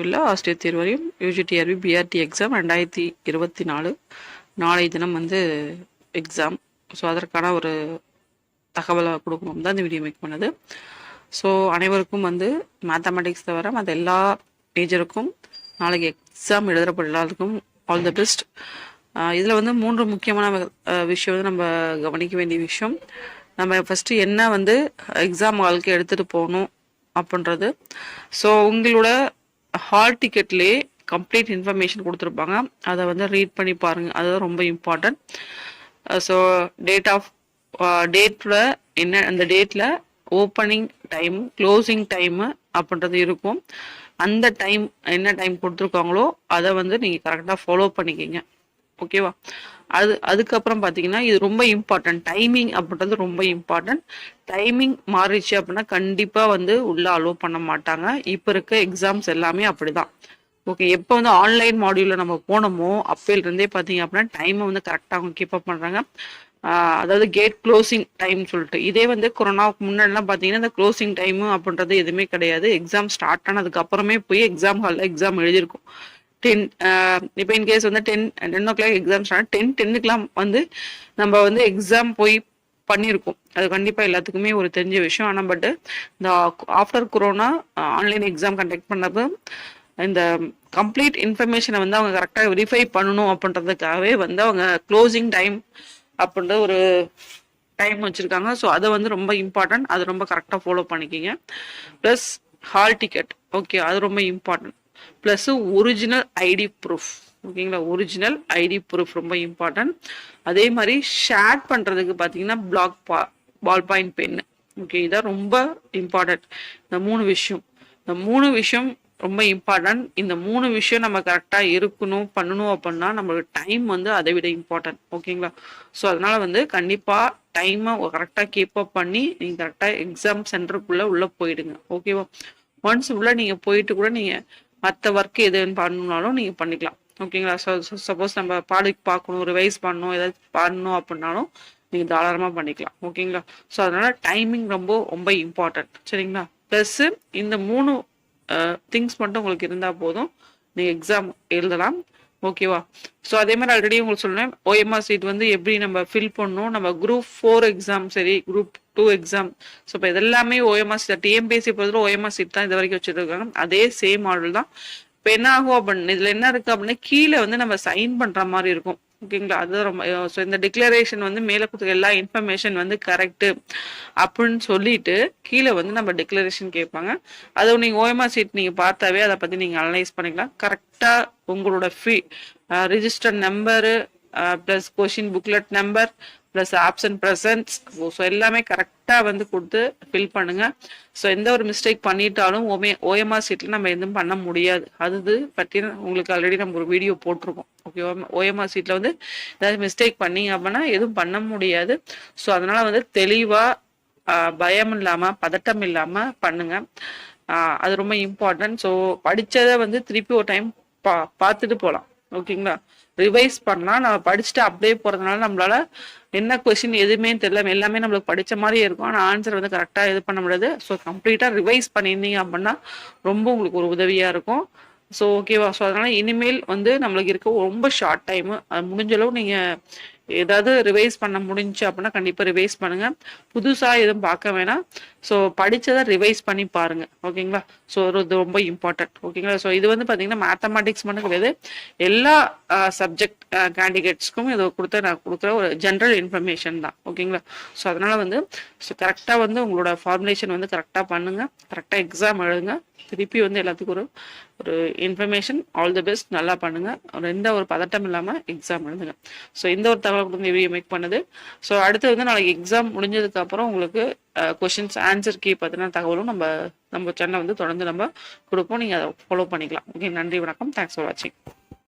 உள்ள ஆசிரியர் தேர்வரையும் UGTRB BRT exam ரெண்டாயிரத்தி இருபத்தி நாலு. நாளை தினம் வந்து எக்ஸாம் ஸோ அதற்கான ஒரு தகவலை கொடுக்கணும் தான் இந்த வீடியோ மேக் பண்ணது. ஸோ அனைவருக்கும் வந்து மேத்தமெட்டிக்ஸ் தவிர மற்ற எல்லா மேஜருக்கும் நாளைக்கு எக்ஸாம் எழுதுறப்ப எல்லாருக்கும் ஆல் தி பெஸ்ட் இதில் வந்து மூன்று முக்கியமான விஷயம் வந்து நம்ம கவனிக்க வேண்டிய விஷயம். நம்ம ஃபஸ்ட்டு என்ன வந்து எக்ஸாம் வாழ்க்கை எடுத்துகிட்டு போகணும் அப்படின்றது. ஸோ உங்களோட ஹால் டிக்கெட்லேயே கம்ப்ளீட் இன்ஃபர்மேஷன் கொடுத்துருப்பாங்க. அதை வந்து ரீட் பண்ணி பாருங்கள் அதுதான் ரொம்ப இம்பார்ட்டன்ட் ஸோ டேட் ஆஃப் டேட்டில் என்ன அந்த டேட்டில் ஓப்பனிங் டைம் க்ளோசிங் டைமு அப்படின்றது இருக்கும். அந்த டைம் என்ன டைம் கொடுத்துருக்காங்களோ அதை வந்து நீங்கள் கரெக்டாக ஃபாலோ பண்ணிக்கிங்க. ஓகேவா அது அதுக்கப்புறம் பார்த்தீங்கன்னா இது ரொம்ப இம்பார்ட்டன்ட் டைமிங் அப்படின்றது ரொம்ப இம்பார்ட்டன்ட் டைமிங் மாறிச்சு அப்படின்னா கண்டிப்பாக வந்து உள்ளே அலோவ் பண்ண மாட்டாங்க. இப்போ இருக்க எக்ஸாம்ஸ் எல்லாமே அப்படிதான். ஓகே எப்போ வந்து ஆன்லைன் மாடியூலில் நம்ம போனோமோ அப்பையிலிருந்தே பார்த்தீங்க அப்படின்னா டைமை வந்து கரெக்டாக அவங்க கீப் அப் பண்ணுறாங்க அதாவது கேட் க்ளோசிங் டைம் சொல்லிட்டு. இதே வந்து கொரோனாவுக்கு முன்னாடிலாம் பார்த்தீங்கன்னா இந்த க்ளோசிங் டைமு அப்படின்றது எதுவுமே கிடையாது. எக்ஸாம் ஸ்டார்ட் ஆனதுக்கு அப்புறமே போய் எக்ஸாம் ஹாலில் எக்ஸாம் எழுதியிருக்கும். டென் இப்போ இன்கேஸ் வந்து ten ten o'clock exam start ten டென்னுக்குலாம் வந்து நம்ம வந்து எக்ஸாம் போய் பண்ணியிருக்கோம் அது கண்டிப்பாக எல்லாத்துக்குமே ஒரு தெரிஞ்ச விஷயம். ஆனால் பட் இந்த after corona online exam conduct பண்ணப்போ இந்த கம்ப்ளீட் இன்ஃபர்மேஷனை வந்து அவங்க கரெக்டாக வெரிஃபை பண்ணணும் அப்படின்றதுக்காகவே வந்து அவங்க க்ளோசிங் டைம் அப்படின்ற ஒரு டைம் வச்சுருக்காங்க. ஸோ அதை வந்து ரொம்ப இம்பார்ட்டன்ட் அது ரொம்ப கரெக்டாக ஃபாலோ பண்ணிக்கிங்க. ப்ளஸ் ஹால் டிக்கெட் ஓகே அது ரொம்ப important plus original ID proof ஓகேங்களா ஒரிஜினல் ஐடி ப்ரூஃப் ரொம்ப இம்பார்ட்டன்ட் அதே மாதிரி ஷேர் பண்ணுறதுக்கு பார்த்தீங்கன்னா பிளாக் பா பால் பாயிண்ட் பென்னு ஓகே இதான் ரொம்ப இம்பார்ட்டன்ட் இந்த மூணு விஷயம். இந்த மூணு விஷயம் ரொம்ப இம்பார்ட்டன்ட் இந்த மூணு விஷயம் நம்ம கரெக்டாக இருக்கணும் பண்ணணும் அப்படின்னா நம்மளுக்கு டைம் வந்து அதை விட இம்பார்ட்டன்ட் ஓகேங்களா ஸோ அதனால வந்து கண்டிப்பாக டைமை கரெக்டாக கீப் அப் பண்ணி நீங்கள் கரெக்டாக எக்ஸாம் சென்டருக்குள்ளே உள்ளே போயிடுங்க. ஓகேவா ஒன்ஸ் உள்ளே நீங்கள் போயிட்டு கூட நீங்கள் மற்ற ஒர்க் எதுன்னு பண்ணணும்னாலும் நீங்கள் பண்ணிக்கலாம். ஓகேங்களா ஸோ சப்போஸ் நம்ம பாடலுக்கு பார்க்கணும் ரிவைஸ் பண்ணணும் ஏதாவது பண்ணணும் அப்படின்னாலும் நீங்கள் தாராளமாக பண்ணிக்கலாம். ஓகேங்களா ஸோ அதனால் டைமிங் ரொம்ப ரொம்ப இம்பார்ட்டன்ட் சரிங்களா? ப்ளஸ்ஸு இந்த மூணு திங்ஸ் மட்டும் உங்களுக்கு இருந்தால் போதும். நீங்கள் எக்ஸாம் எழுதலாம். ஓகேவா ஸோ அதே மாதிரி ஆல்ரெடி உங்களுக்கு சொல்லுவேன் ஓஎம்ஆர் சீட் வந்து எப்படி நம்ம ஃபில் பண்ணணும்? நம்ம குரூப் ஃபோர் எக்ஸாம் சரி குரூப் டூ எக்ஸாம் ஸோ இப்போ இதெல்லாமே ஓஎம்ஆர் சீட் டிஎம்பிஎஸ்சி பொறுத்தவரை ஓஎம்ஆர் சீட் தான் இது வரைக்கும் வச்சுருக்காங்க. அதே சேம் மாடல் தான். இப்போ என்ன ஆகும் அப்படின்னு இதில் என்ன இருக்குது அப்படின்னா கீழே வந்து நம்ம சைன் பண்ணுற மாதிரி இருக்கும். ஓகேங்களா? அது ரொம்ப ஸோ இந்த டிக்ளரேஷன் வந்து மேலே கொடுத்துருக்க எல்லா இன்ஃபர்மேஷன் வந்து கரெக்டு அப்படின்னு சொல்லிட்டு கீழே வந்து நம்ம டிக்ளரேஷன் கேட்பாங்க. அதை நீங்கள் ஓஎம்ஆர் சீட் நீங்கள் பார்த்தாவே அதை பற்றி நீங்கள் அனலைஸ் பண்ணிக்கலாம். கரெக்டாக உங்களோட fee register number plus question booklet number plus option presence so எல்லாமே கரெக்டாக வந்து கொடுத்து ஃபில் பண்ணுங்க. ஸோ எந்த ஒரு மிஸ்டேக் பண்ணிட்டாலும் ஓமே ஓஎம்ஆர் சீட்டில் நம்ம எதுவும் பண்ண முடியாது. அது பற்றி உங்களுக்கு ஆல்ரெடி நம்ம ஒரு வீடியோ போட்டிருக்கோம். ஓகேவா ஓஎம்ஆர் சீட்டில் வந்து ஏதாவது மிஸ்டேக் பண்ணிங்க அப்படின்னா எதுவும் பண்ண முடியாது. ஸோ அதனால் வந்து தெளிவாக பயம் இல்லாமல் பதட்டம் இல்லாமல் பண்ணுங்க. அது ரொம்ப இம்பார்ட்டன்ட் ஸோ படித்ததை வந்து திருப்பி ஒரு டைம் பா பார்த்துட்டு போகலாம் ஓகேங்களா? ரிவைஸ் பண்ணலாம். நம்ம படிச்சுட்டு அப்படியே போகிறதுனால நம்மளால என்ன கொஸ்டின் எதுவுமே தெரியல. எல்லாமே நம்மளுக்கு படித்த மாதிரியே இருக்கும். ஆனால் ஆன்சர் வந்து கரெக்டாக இது பண்ண முடியாது. ஸோ கம்ப்ளீட்டாக ரிவைஸ் பண்ணியிருந்தீங்க அப்படின்னா ரொம்ப உங்களுக்கு ஒரு உதவியாக இருக்கும். ஸோ ஓகேவா ஸோ அதனால் இனிமேல் வந்து நம்மளுக்கு இருக்க ரொம்ப ஷார்ட் டைமு அது முடிஞ்சளவு நீங்கள் ஏதாவது ரிவைஸ் பண்ண முடிஞ்சு அப்படின்னா கண்டிப்பாக ரிவைஸ் பண்ணுங்கள் புதுசாக எதுவும் பார்க்க வேணாம். ஸோ படித்ததை ரிவைஸ் பண்ணி பாருங்கள் ஓகேங்களா ஸோ இது ரொம்ப இம்பார்ட்டன்ட் ஓகேங்களா ஸோ இது வந்து பார்த்தீங்கன்னா மேத்தமெட்டிக்ஸ் மட்டும் கிடையாது. எல்லா சப்ஜெக்ட் கேண்டிடேட்ஸ்க்கும் இதை கொடுத்த நான் கொடுக்குற ஒரு ஜென்ரல் இன்ஃபர்மேஷன் தான். ஓகேங்களா ஸோ அதனால் வந்து ஸோ கரெக்டாக வந்து உங்களோட ஃபார்முலேஷன் வந்து கரெக்டாக பண்ணுங்கள் கரெக்டாக எக்ஸாம் எழுதுங்க. திருப்பி வந்து எல்லாத்துக்கும் ஒரு ஒரு இன்ஃபர்மேஷன் ஆல் தி பெஸ்ட் நல்லா பண்ணுங்கள் எந்த ஒரு பதட்டம் இல்லாமல் எக்ஸாம் எழுதுங்க. ஸோ இந்த ஒரு தகவல் கொடுத்து வீடியோ மேக் பண்ணுது? ஸோ அடுத்து வந்து நாளைக்கு எக்ஸாம் முடிஞ்சதுக்கு அப்புறம் உங்களுக்கு கொஷின்ஸ் ஆன்சர் கீ பற்றின தகவலும் நம்ம நம்ம சேனலை வந்து தொடர்ந்து நம்ம கொடுப்போம். நீங்கள் அதை ஃபாலோ பண்ணிக்கலாம். ஓகே நன்றி வணக்கம். தேங்க்ஸ் ஃபார் வாட்சிங்